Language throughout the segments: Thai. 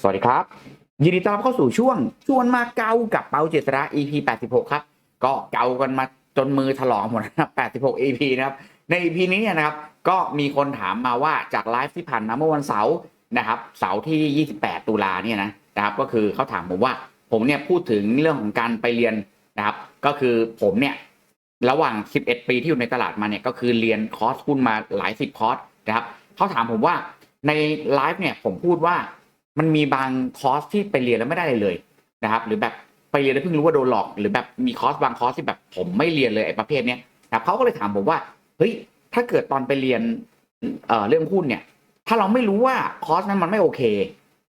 สวัสดีครับ ยินดีต้อนรับเข้าสู่ช่วงชวนมาเกากับเปาเจษระ EP 86 ครับ ก็เกากันมาจนมือถลอกหมดนะครับ86 EP นะครับ ใน EP นี้เนี่ยนะครับ ก็มีคนถามมาว่าจากไลฟ์ที่ผ่านมาเมื่อวันเสาร์นะครับ เสาร์ที่ 28 ตุลาเนี่ยนะนะครับก็คือเขาถามผมว่าผมเนี่ยพูดถึงเรื่องของการไปเรียนนะครับ ก็คือผมเนี่ยระหว่าง 11 ปีที่อยู่ในตลาดมาเนี่ยก็คือเรียนคอร์สหุ้นมาหลายสิบคอร์สนะครับเขาถามผมว่าในไลฟ์เนี่ยผมพูดว่า มันมีบางคอร์สที่ไปเรียนแล้วไม่ได้เลยนะครับ หรือแบบไปเรียนแล้วเพิ่งรู้ว่าโดนหลอก หรือแบบมีคอร์สบางคอร์สที่แบบผมไม่เรียนเลยไอ้ประเภทเนี้ยนะครับเขาก็เลยถามผมว่าเฮ้ยถ้าเกิดตอนไปเรียนเอ่อเรื่องหุ้นเนี่ย ถ้าเราไม่รู้ว่าคอร์สนั้นมันไม่โอเค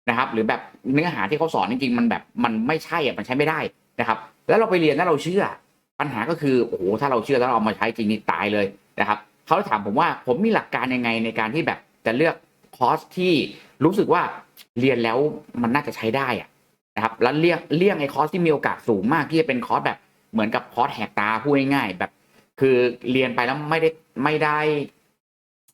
นะครับ หรือแบบเนื้อหาที่เขาสอนจริงๆมันแบบมันไม่ใช่อะมันใช้ไม่ได้นะครับ แล้วเราไปเรียนแล้วเราเชื่อ ปัญหาก็คือโอ้โหถ้าเราเชื่อแล้วเราเอามาใช้จริงนี่ตายเลยนะครับเขาถามผมว่าผมมีหลักการยังไงในการที่แบบจะเลือกคอร์สที่รู้สึกว่า เรียนแล้วมันน่าจะใช้ได้อะนะครับแล้วเลี่ยงเลี่ยงไอ้คอร์สที่มีโอกาสสูงมากที่จะเป็นคอร์สแบบเหมือนกับคอร์สแหกตาพูดง่ายๆแบบ คือเรียนไปแล้วไม่ได้ไม่ได้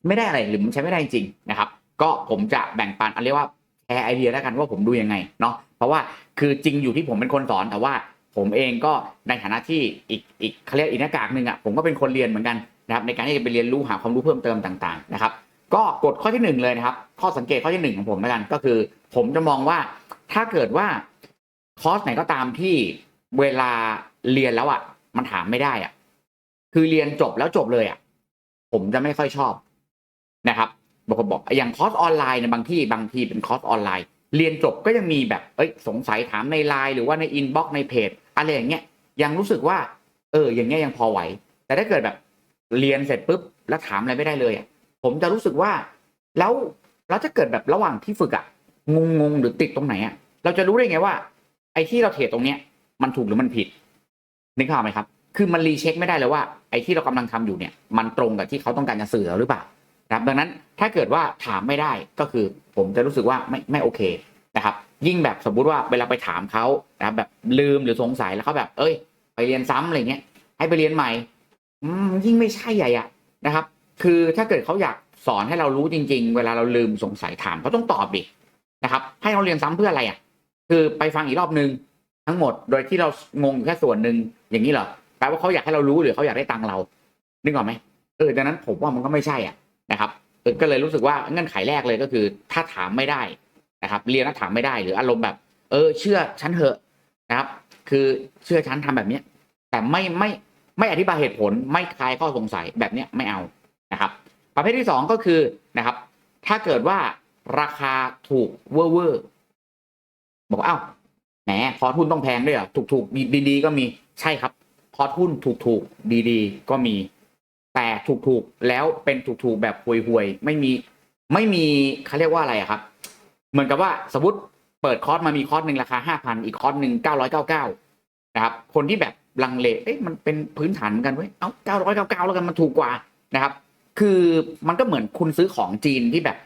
ไม่ได้อะไรหรือมันใช้ไม่ได้จริงนะครับ ก็ผมจะแบ่งปันอันเรียกว่าแชร์ไอเดียแล้วกันว่าผมดูยังไงเนาะเพราะว่าคือจริงอยู่ที่ผมเป็นคนสอนแต่ว่าผมเองก็ในฐานะที่อีกอีกเขาเรียกอีกหน้ากากหนึ่งอะผมก็เป็นคนเรียนเหมือนกันนะครับในการที่จะไปเรียนรู้หาความรู้เพิ่มเติมต่างๆนะครับ ก็กฎข้อที่หนึ่งเลยนะครับ ข้อสังเกตข้อที่หนึ่งของผมแล้วกัน ก็คือ ผมจะมองว่าถ้าเกิดว่าคอร์สไหนก็ตามที่เวลาเรียนแล้วอะ มันถามไม่ได้อะ คือเรียนจบแล้วจบเลยอะ ผมจะไม่ค่อยชอบนะครับบอกบอกอย่างคอร์สออนไลน์ในบางที่บางทีเป็นคอร์สออนไลน์ เรียนจบก็ยังมีแบบเอ้ยสงสัยถามในไลน์หรือว่าในอินบ็อกซ์ในเพจอะไรอย่างเงี้ยยังรู้สึกว่า เออ อย่างเงี้ยยังพอไหว แต่ถ้าเกิดแบบ เรียนเสร็จปุ๊บแล้วถามอะไรไม่ได้เลยอะ ผมจะรู้สึกว่า แล้วแล้วถ้าเกิดแบบระหว่างที่ฝึกอะงงงหรือติดตรงไหนอะเราจะรู้ได้ไงว่า ไอ้ที่เราเทรดตรงเนี้ย มันถูกหรือมันผิดนึกภาพไหมครับ คือมันรีเช็คไม่ได้เลยว่าไอ้ที่เรากำลังทำอยู่เนี่ย มันตรงกับที่เขาต้องการจะสื่อเราหรือเปล่านะครับดังนั้นถ้าเกิดว่าถามไม่ได้ก็คือ ผมจะรู้สึกว่าไม่ไม่โอเคนะครับ ยิ่งแบบสมมุติว่าเวลาไปถามเขานะครับแบบลืมหรือสงสัยแล้วเขาแบบ เอ้ย ไปเรียนซ้ำอะไรเงี้ยให้ไปเรียนใหม่อืมยิ่งไม่ใช่ใหญ่อะนะครับ คือถ้าเกิดเขาอยากสอนให้เรารู้จริง ๆ เวลาเราลืมสงสัยถามเขาต้องตอบดินะครับ ให้เราเรียนซ้ำเพื่ออะไรอะ คือไปฟังอีกรอบนึงทั้งหมดโดยที่เรางงอยู่แค่ส่วนหนึ่งอย่างนี้เหรอแปลว่าเขาอยากให้เรารู้หรือเขาอยากได้ตังค์เรานึกออกไหมเออดังนั้นผมว่ามันก็ไม่ใช่อะนะครับก็เลยรู้สึกว่าเงื่อนไขแรกเลยก็คือ ถ้าถามไม่ได้นะครับ เรียนแล้วถามไม่ได้หรืออารมณ์แบบ เออ เชื่อฉันเถอะนะครับ คือเชื่อฉันทำแบบเนี้ยแต่ไม่ไม่ไม่อธิบายเหตุผลไม่คลายข้อสงสัยแบบเนี้ยไม่เอา นะครับ ประเภทที่สองก็คือนะครับ ถ้าเกิดว่าราคาถูกเวอร์เวอร์บอกว่าอ้าวแหมคอร์สทุนต้องแพงด้วยเหรอถูกถูกๆดีๆ ก็มีใช่ครับคอร์สทุนถูกถูกๆดีๆ ก็มี แต่ถูกถูกๆแล้วเป็นถูกถูกๆแบบห่วยๆไม่มีไม่มีเขาเรียกว่าอะไรครับ เหมือนกับว่าสมมติเปิดคอร์สมามีคอร์สหนึ่งราคาห้าพันอีกคอร์สหนึ่งเก้าร้อยเก้าเก้านะครับ คนที่แบบลังเลเอ๊ะมันเป็นพื้นฐานเหมือนกันเว้ยเอาเก้าร้อยเก้าเก้าแล้วกันมันถูกกว่านะครับ คือมันก็เหมือนคุณซื้อของจีนที่แบบ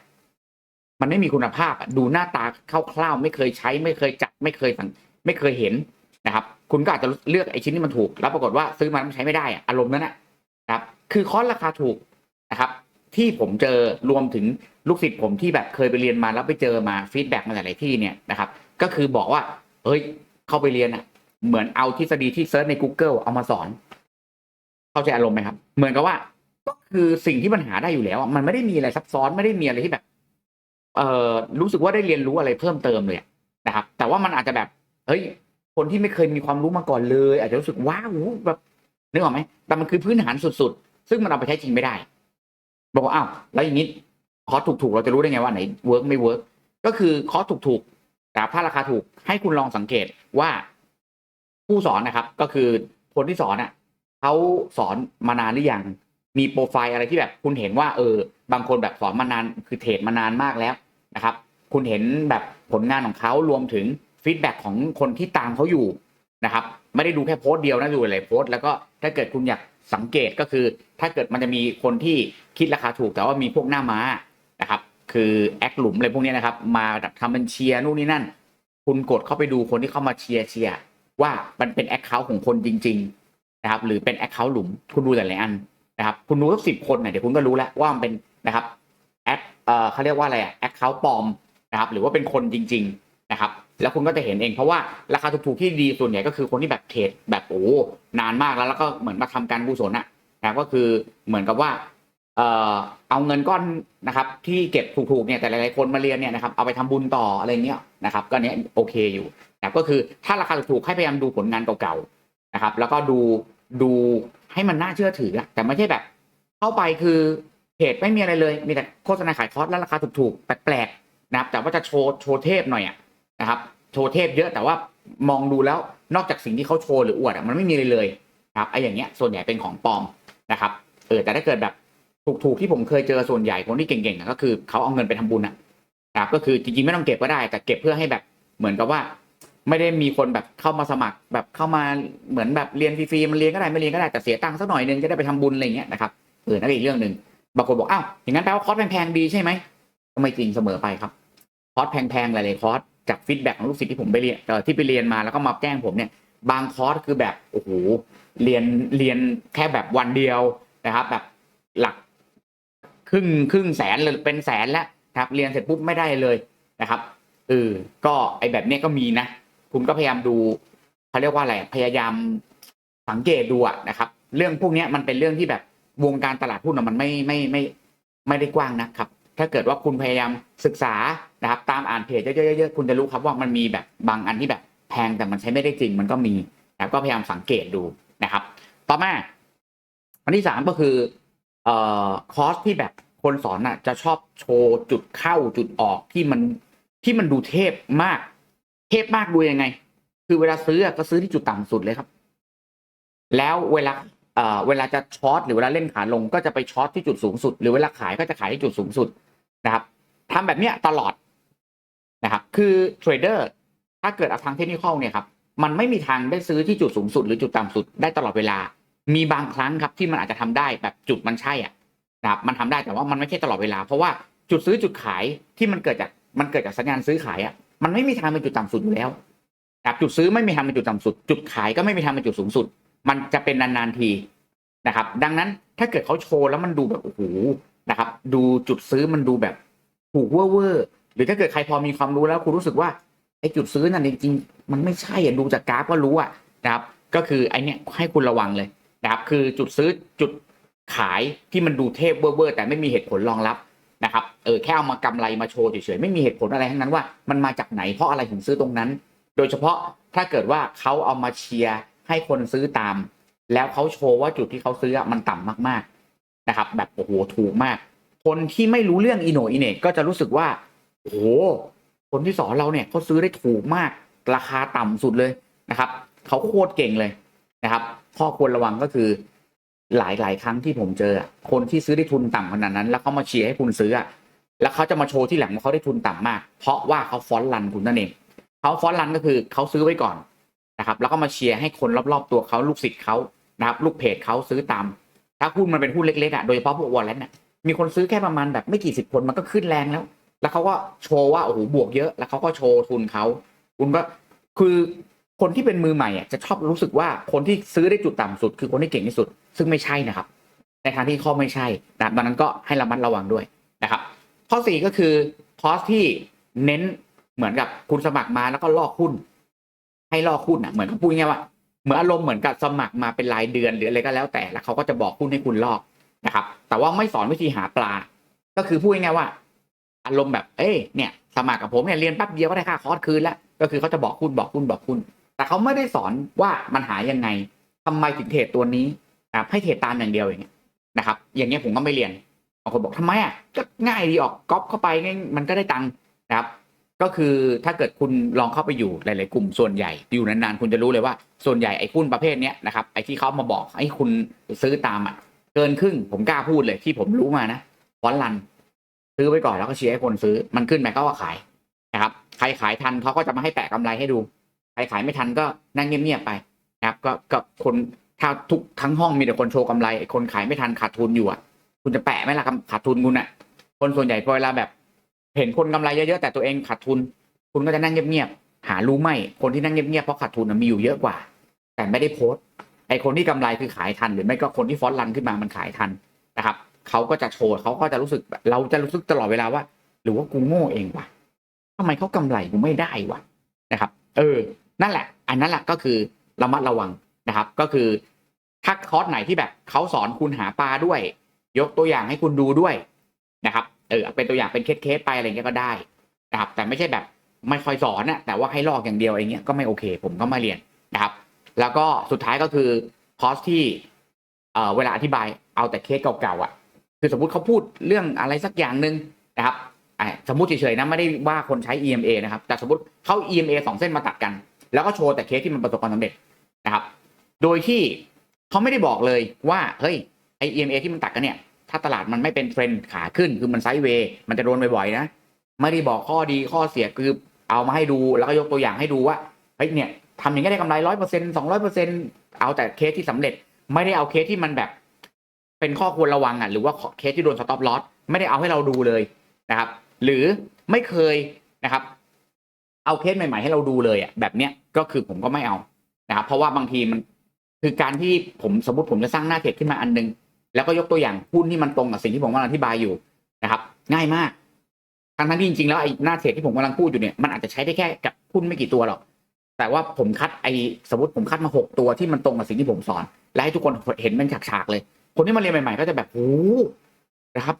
มันไม่มีคุณภาพดูหน้าตาคร่าวๆไม่เคยใช้ ไม่เคยจับ ไม่เคยสังไม่เคยเห็นนะครับ คุณก็อาจจะเลือกไอ้ชิ้นที่มันถูก แล้วปรากฏว่าซื้อมามันใช้ไม่ได้อารมณ์นั้นนะนะครับ คือคอสราคาถูกนะครับ ที่ผมเจอรวมถึงลูกศิษย์ผมที่แบบเคยไปเรียนมาแล้วไปเจอมาฟีดแบ็กมาหลายที่เนี่ยนะครับ ก็คือบอกว่าเฮ้ยเข้าไปเรียนอะเหมือนเอาทฤษฎีที่เซิร์ชใน Google เอามาสอน เข้าใจอารมณ์ไหมครับ เหมือนกับว่า ก็คือสิ่งที่มันหาได้อยู่แล้วมันไม่ได้มีอะไรซับซ้อนไม่ได้มีอะไรที่แบบ เอ่อรู้สึกว่าได้เรียนรู้อะไรเพิ่มเติมเลยนะครับ แต่ว่ามันอาจจะแบบ เฮ้ย คนที่ไม่เคยมีความรู้มาก่อนเลย อาจจะรู้สึกว้าวแบบนึกออกไหมแต่มันคือพื้นฐานสุดๆ ซึ่งมันเอาไปใช้จริงไม่ได้ บอกว่าอ้าวแล้วอย่างนี้คอสถูกๆเราจะรู้ได้ไงว่าไหนเวิร์กไม่เวิร์กก็คือคอสถูกๆแต่ถ้าราคาถูกให้คุณลองสังเกตว่าผู้สอนนะครับ ก็คือคนที่สอนอะเขาสอนมานานหรือยัง มีโปรไฟล์อะไรที่แบบคุณเห็นว่าเออบางคนแบบสอนมานานคือเทรดมานานมากแล้วนะครับ คุณเห็นแบบผลงานของเขารวมถึงฟีดแบ็กของคนที่ตามเขาอยู่นะครับ ไม่ได้ดูแค่โพสต์เดียวนะดูหลายโพสต์แล้วก็ถ้าเกิดคุณอยากสังเกตก็คือ ถ้าเกิดมันจะมีคนที่คิดราคาถูกแต่ว่ามีพวกหน้าม้านะครับ คือแอคหลุมอะไรพวกนี้นะครับ มาทำเป็นเชียร์นู่นนี่นั่น คุณกดเข้าไปดูคนที่เข้ามาเชียร์เชียร์ว่ามันเป็นแอคเคาท์ของคนจริง ๆ นะครับ หรือเป็นแอคเคาท์หลุมคุณดูแต่ละอัน นะครับคุณดูสักสิบคนเนี่ยเดี๋ยวคุณก็รู้แล้วว่ามันเป็นนะครับแอคเอ่อเขาเรียกว่าอะไรอะแอคเคาท์ปลอมนะครับหรือว่าเป็นคนจริง ๆนะครับ แล้วคุณก็จะเห็นเองเพราะว่าราคาถูกๆที่ดีส่วนใหญ่ก็คือคนที่แบบเทรดแบบโอ้นานมากแล้วแล้วก็เหมือนมาทำการกุศลนะนะครับก็คือเหมือนกับว่าเอ่อเอาเงินก้อนนะครับ ที่เก็บถูกๆเนี่ยแต่หลายๆคนมาเรียนเนี่ยนะครับเอาไปทำบุญต่ออะไรเงี้ยนะครับ ก็เนี้ยโอเคอยู่นะครับก็คือถ้าราคาถูกให้พยายามดูผลงานเก่าๆนะครับ แล้วก็ดูดู ให้มันน่าเชื่อถือแต่ไม่ใช่แบบ เข้าไปคือเพจไม่มีอะไรเลย มีแต่โฆษณาขายคอร์สแล้วราคาถูกๆแปลกๆนะครับ แต่ว่าจะโชว์โชว์เทพหน่อยนะครับ โชว์เทพเยอะแต่ว่ามองดูแล้วนอกจากสิ่งที่เขาโชว์หรืออวดมันไม่มีอะไรเลยครับไอ้อย่างเงี้ยส่วนใหญ่เป็นของปลอมนะครับเออแต่ถ้าเกิดแบบถูกๆที่ผมเคยเจอส่วนใหญ่คนที่เก่งๆก็คือเขาเอาเงินไปทำบุญนะครับก็คือจริงๆไม่ต้องเก็บก็ได้ แต่เก็บเพื่อให้แบบเหมือนกับว่า ไม่ได้มีคนแบบเข้ามาสมัครแบบเข้ามาเหมือนแบบเรียนฟรีๆมันเรียนก็ได้ไม่เรียนก็ได้แต่เสียตังค์สักหน่อยนึงจะได้ไปทำบุญอะไรเงี้ยนะครับเออนั่นอีกเรื่องหนึ่งบางคนบอกอ้าวอย่างนั้นแปลว่าคอร์สแพงๆดีใช่ไหมก็ไม่จริงเสมอไปครับคอร์สแพงๆหลายๆคอร์สจากฟีดแบ็กของลูกศิษย์ที่ผมไปเรียนเออที่ไปเรียนมาแล้วก็มาแจ้งผมเนี่ย บางคอร์สคือแบบโอ้โหเรียนเรียนแค่แบบวันเดียวนะครับ แบบหลักครึ่งครึ่งแสนเลยเป็นแสนแล้วครับ เรียนเสร็จปุ๊บไม่ได้เลยนะครับเออก็ไอแบบเนี้ยก็มีนะ คุณก็พยายามดูเขาเรียกว่าอะไรพยายามสังเกตดูอะนะครับ เรื่องพวกนี้มันเป็นเรื่องที่แบบวงการตลาดหุ้นมันไม่ไม่ไม่ไม่ได้กว้างนะครับ ถ้าเกิดว่าคุณพยายามศึกษานะครับ ตามอ่านเพจเยอะๆคุณจะรู้ครับว่ามันมีแบบบางอันที่แบบแพงแต่มันใช้ไม่ได้จริง มันก็มีนะครับก็พยายามสังเกตดูนะครับ ต่อมาอันที่สามก็คือเอ่อคอร์สที่แบบคนสอนน่ะจะชอบโชว์จุดเข้าจุดออกที่มันที่มันดูเทพมาก เทพมากดูยังไง คือเวลาซื้อก็ซื้อที่จุดต่ำสุดเลยครับ แล้วเวลาเอ่อเวลาจะช็อตหรือเวลาเล่นขาลงก็จะไปช็อตที่จุดสูงสุด หรือเวลาขายก็จะขายที่จุดสูงสุดนะครับทำแบบเนี้ยตลอดนะครับ คือเทรดเดอร์ถ้าเกิดเอาทางเทคนิคเนี่ยครับมันไม่มีทางได้ซื้อที่จุดสูงสุด หรือจุดต่ำสุดได้ตลอดเวลา มีบางครั้งครับที่มันอาจจะทำได้แบบจุดมันใช่อะนะครับมันทำได้แต่ว่ามันไม่ใช่ตลอดเวลา เพราะว่าจุดซื้อจุดขายที่มันเกิดจากมันเกิดจากสัญญาณซื้อขายอะ มันไม่มีทางเป็นจุดต่ำสุดอยู่แล้วครับจุดซื้อไม่มีทางเป็นจุดต่ำสุด จุดขายก็ไม่มีทางเป็นจุดสูงสุด มันจะเป็นนานๆทีนะครับ ดังนั้นถ้าเกิดเขาโชว์แล้วมันดูแบบโอ้โหนะครับ ดูจุดซื้อมันดูแบบถูกเวอร์เวอร์หรือถ้าเกิดใครพอมีความรู้แล้วคุณรู้สึกว่าไอ้จุดซื้อนั่นจริงๆมันไม่ใช่อะดูจากกราฟก็รู้อะนะครับ ก็คือไอเนี้ยให้คุณระวังเลยนะครับคือจุดซื้อจุดขายที่มันดูเทพเวอร์แต่ไม่มีเหตุผลรองรับนะครับ เออแค่เอามากำไรมาโชว์เฉยๆไม่มีเหตุผลอะไรทั้งนั้นว่ามันมาจากไหนเพราะอะไรถึงซื้อตรงนั้น โดยเฉพาะถ้าเกิดว่าเขาเอามาเชียร์ให้คนซื้อตาม แล้วเขาโชว์ว่าจุดที่เขาซื้ออะมันต่ำมากๆนะครับ แบบโอ้โหถูกมาก คนที่ไม่รู้เรื่องอีโนอีเนก็จะรู้สึกว่าโอ้โหคนที่สอนเราเนี่ยเขาซื้อได้ถูกมาก ราคาต่ำสุดเลยนะครับเขาโคตรเก่งเลยนะครับ ข้อควรระวังก็คือหลาย ๆ ครั้งที่ผมเจอ คนที่ซื้อได้ทุนต่ำขนาดนั้น แล้วเขามาเชียร์ให้คุณซื้ออะ แล้วเขาจะมาโชว์ที่หลังว่าเขาได้ทุนต่ำมาก เพราะว่าเขาฟอนต์รันคุณนั่นเองเขาฟอนต์รันก็คือเขาซื้อไว้ก่อนนะครับ แล้วก็มาเชียร์ให้คนรอบๆตัวเขาลูกศิษย์เขานะครับ ลูกเพจเขาซื้อตาม ถ้าหุ้นมันเป็นหุ้นเล็กๆอะโดยเฉพาะพวกวอลเลนเนี่ยมีคนซื้อแค่ประมาณแบบไม่กี่สิบคนมันก็ขึ้นแรงแล้ว แล้วเขาก็โชว์ว่าโอ้โหบวกเยอะ แล้วเขาก็โชว์ทุนเขาคุณก็คือคนที่เป็นมือใหม่อะจะชอบรู้สึกว่าคนที่ซื้อได้จุดต่ำสุด คือคนที่เก่งที่สุด ซึ่งไม่ใช่นะครับ ในทางที่ข้อไม่ใช่นะดังนั้นก็ให้ระมัดระวังด้วยนะครับ ข้อสี่ก็คือคอร์สที่เน้นเหมือนกับคุณสมัครมาแล้วก็ลอกหุ้น ให้ลอกหุ้นอะเหมือนกับพูดง่ายว่าเหมือนอารมณ์เหมือนกับสมัครมาเป็นรายเดือนหรืออะไรก็แล้วแต่แล้วเขาก็จะบอกหุ้นให้คุณลอกนะครับ แต่ว่าไม่สอนวิธีหาปลา ก็คือพูดง่ายว่า อารมณ์แบบ เอ้ยเนี่ย สมัครกับผมเนี่ยเรียนแป๊บเดียวก็ได้ค่าคอร์สคืนแล้วก็คือเขาจะบอกหุ้นบอกหุ้นบอกหุ้นแต่เขาไม่ได้สอนว่ามันหายังไงทำไมถึงเทรดตัวนี้นะครับให้เทรดตามอย่างเดียวอย่างเงี้ยนะครับ อย่างเงี้ยผมก็ไม่เรียน บางคนบอกทำไมอะก็ง่ายดีออกก๊อปเข้าไปง่ายมันก็ได้ตังค์นะครับ ก็คือถ้าเกิดคุณลองเข้าไปอยู่หลาย ๆ กลุ่มส่วนใหญ่อยู่นานๆคุณจะรู้เลยว่าส่วนใหญ่ไอ้หุ้นประเภทเนี้ยนะครับไอ้ที่เขามาบอกให้คุณซื้อตามอะเกินครึ่งผมกล้าพูดเลยที่ผมรู้มานะฟอนรัน ซื้อไว้ก่อนแล้วก็เชียร์ให้คนซื้อมันขึ้นไปก็ว่าขายนะครับใครขายทันเขาก็จะมาให้แปะกำไรให้ดูใครขายไม่ทันก็นั่งเงียบๆไปนะครับ ก็กับคนถ้าทุกทั้งห้องมีแต่คนโชว์กำไรไอ้คนขายไม่ทันขาดทุนอยู่อะ คุณจะแปะไหมล่ะขาดทุนคุณอะคนส่วนใหญ่พอเวลาแบบ เห็นคนกำไรเยอะๆแต่ตัวเองขาดทุน คุณก็จะนั่งเงียบๆหารู้ไหมคนที่นั่งเงียบๆเพราะขาดทุนมีอยู่เยอะกว่า แต่ไม่ได้โพสต์ไอคนที่กำไรคือขายทัน หรือไม่ก็คนที่ฟอนต์รันขึ้นมามันขายทันนะครับเขาก็จะโชว์เขาก็จะรู้สึกเราจะรู้สึกตลอดเวลาว่า หรือว่ากูโง่เองวะทำไมเขากำไรกูไม่ได้วะนะครับ เออ นั่นแหละ อันนั้นแหละก็คือระมัดระวังนะครับ ก็คือถ้าคอร์สไหนที่แบบเขาสอนคุณหาปลาด้วย ยกตัวอย่างให้คุณดูด้วยนะครับเออเป็นตัวอย่างเป็นเคสๆไปอะไรเงี้ยก็ได้นะครับ แต่ไม่ใช่แบบไม่ค่อยสอนนะแต่ว่าให้ลอกอย่างเดียวอะไรเงี้ยก็ไม่โอเค ผมก็มาเรียนนะครับ แล้วก็สุดท้ายก็คือคอร์สที่เอ่อเวลาอธิบายเอาแต่เคสเก่าๆอะ คือสมมติเขาพูดเรื่องอะไรสักอย่างหนึ่งนะครับอะสมมติเฉยๆนะไม่ได้ว่าคนใช้ EMA นะครับ แต่สมมติเขา EMA สองเส้นมาตัดกัน แล้วก็โชว์แต่เคสที่มันประสบความสำเร็จนะครับ โดยที่เขาไม่ได้บอกเลยว่าเฮ้ย ไอ EMA ที่มันตัดกันเนี่ย ถ้าตลาดมันไม่เป็นเทรนด์ขาขึ้นคือมันไซด์เวย์มันจะโดนบ่อยๆนะ ไม่ได้บอกข้อดีข้อเสียคือเอามาให้ดูแล้วก็ยกตัวอย่างให้ดูว่าเฮ้ยเนี่ยทำอย่างนี้ได้กำไรร้อยเปอร์เซ็นต์สองร้อยเปอร์เซ็นต์เอาแต่เคสที่สำเร็จ ไม่ได้เอาเคสที่มันแบบเป็นข้อควรระวังอะหรือว่าเคสที่โดนสต็อปลอสไม่ได้เอาให้เราดูเลยนะครับ หรือไม่เคยนะครับ เอาเคสใหม่ ๆ ให้เราดูเลยอะแบบเนี้ยก็คือผมก็ไม่เอานะครับเพราะว่าบางทีมันคือการที่ผมสมมติผมจะสร้างหน้าเทรดขึ้นมาอันนึง แล้วก็ยกตัวอย่างหุ้นที่มันตรงกับสิ่งที่ผมกำลังอธิบายอยู่นะครับ ง่ายมากทั้งทั้งที่จริงๆแล้วไอ้หน้าเทรดที่ผมกำลังพูดอยู่เนี่ยมันอาจจะใช้ได้แค่กับหุ้นไม่กี่ตัวหรอก แต่ว่าผมคัดไอ้สมมติผมคัดมาหกตัวที่มันตรงกับสิ่งที่ผมสอน และให้ทุกคนเห็นเป็นฉากๆเลย คนที่มาเรียนใหม่ๆ ก็จะแบบโอ้นะครับ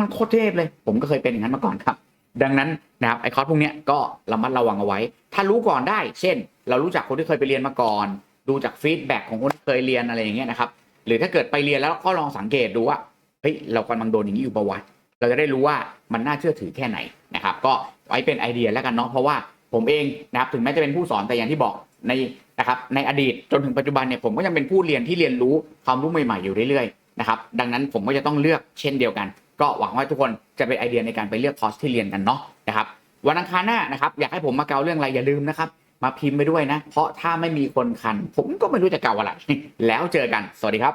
มันโคตรเทพเลย ผมก็เคยเป็นอย่างนั้นมาก่อนครับ ดังนั้นนะครับไอ้คอร์สพวกนี้ก็ระมัดระวังเอาไว้ ถ้ารู้ก่อนได้ เช่น เรารู้จักคนที่เคยไปเรียนมาก่อน ดูจากฟีดแบ็กของคนที่เคยเรียนอะไรอย่างเงี้ยนะครับ หรือถ้าเกิดไปเรียนแล้วก็ลองสังเกตดูว่าเฮ้ยเรากำลังโดนอย่างนี้อยู่ประวัติ เราจะได้รู้ว่ามันน่าเชื่อถือแค่ไหนนะครับ ก็ไว้เป็นไอเดียแล้วกันเนาะเพราะว่าผมเองนะครับถึงแม้จะเป็นผู้สอนแต่อย่างที่บอกในนะครับในอดีตจนถึงปัจจุบันเนี่ยผมก็ยังเป็นผู้เรียนที่เรียนรู้ความรู้ใหม่ๆอยู่เรื่อยๆนะครับดังนั้นผมก็จะต้องเลือกเช่นเดียวกัน ก็หวังว่าทุกคนจะเป็นไอเดียในการไปเลือกคอร์สที่เรียนกันเนาะนะครับวันอังคารหน้านะครับอยากให้ผมมาเกาเรื่องอะไรอย่าลืมนะครับ มาพิมพ์ไปด้วยนะ เพราะถ้าไม่มีคนคัน ผมก็ไม่รู้จะเกาอะไร แล้วเจอกัน สวัสดีครับ